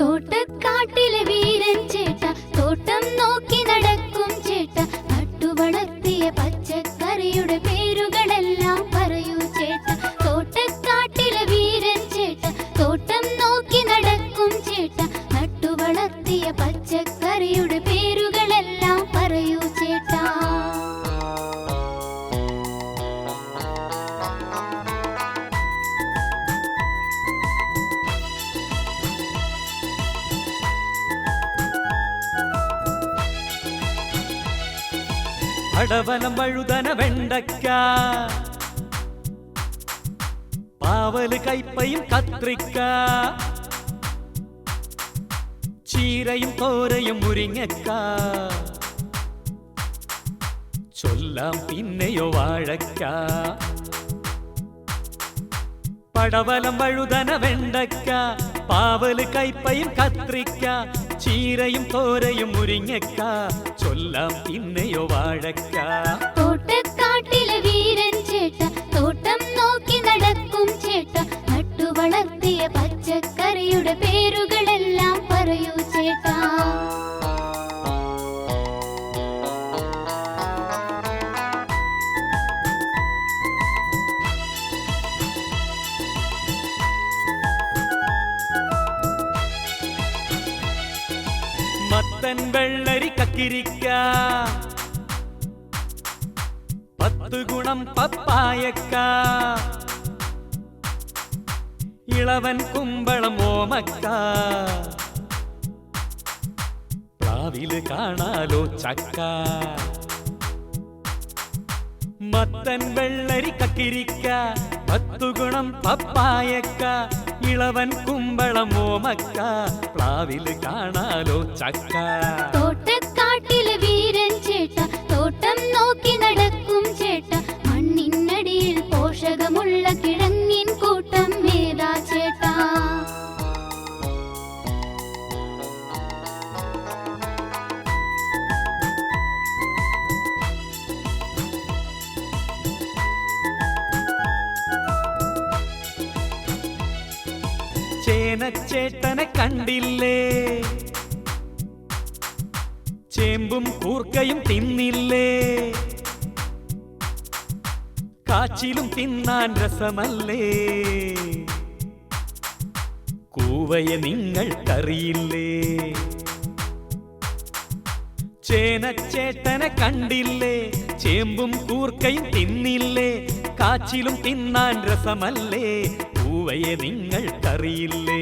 തോട്ടക്കാട്ടിലെ പടവലം വഴുതന വെണ്ടക്ക പാവൽ കൈപ്പയും കത്രിക്ക. ചീരയും തോരയും മുരിങ്ങക്ക. ചൊല്ലാം പിന്നെയോ വാഴക്ക. പടവലം വഴുതന വെണ്ടക്ക പാവൽ കൈപ്പയും കത്രിക്ക. ചീരയും തോരയും മുരിങ്ങക്ക ചൊല്ലാം പിന്നെയോ വാഴക്ക. മത്തൻ വെള്ളരി കക്കിരിക്ക. പത്ത് ഗുണം പപ്പായക്ക. ഇളവൻ കുമ്പളം ഓമക്ക. പ്ലാവിൽ കാണാലോ ചക്ക. മത്തൻ വെള്ളരി കക്കിരിക്ക. പത്തു ഗുണം പപ്പായക്ക. ഇളവൻ കുമ്പളം ഓമക്ക പ്ലാവിൽ കാണാലോ ചക്ക? തോട്ടക്കാട്ടിലെ വീരൻ ചേട്ട തോട്ടം നോക്കി നടക്കും ചേട്ട. ചേനച്ചേട്ടനെ കണ്ടില്ലേ? ചേമ്പും കൂർക്കയും തിന്നില്ലേ? കാച്ചിലും തിന്നാൻ രസമല്ലേ? കൂവയെ നിങ്ങൾക്കറിയില്ലേ ചേനച്ചേട്ടനെ കണ്ടില്ലേ? ചേമ്പും കൂർക്കയും തിന്നില്ലേ? കാച്ചിലും തിന്നാൻ രസമല്ലേ? പൂവയെ നിങ്ങൾക്കറിയില്ലേ?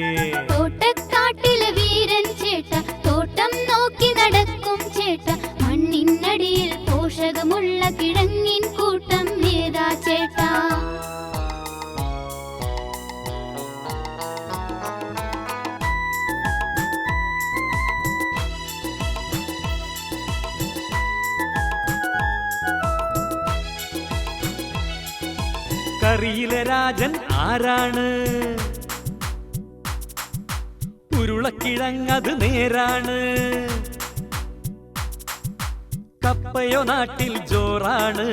കറിയിലെ രാജൻ ആരാണ്? ഉരുളക്കിഴങ്ങത് നേരാണ്. കപ്പയോ നാട്ടിൽ ജോറാണ്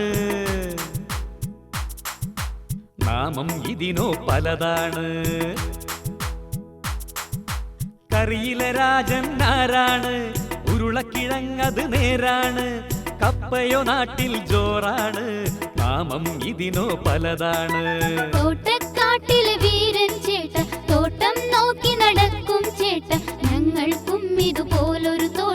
നാമം ഇതിനോ പലതാണ്. കറിയിലെ രാജൻ ആരാണ്? ഉരുളക്കിഴങ്ങത് നേരാണ്. കപ്പയോ നാട്ടിൽ ജോറാണ് നാമം ഇതിനോ പലതാണ്. തോട്ടക്കാട്ടിലെ വീരൻ ചേട്ട തോട്ടം നോക്കി നടക്കും ചേട്ട ഞങ്ങൾക്കും ഇതുപോലൊരു തോട്ടം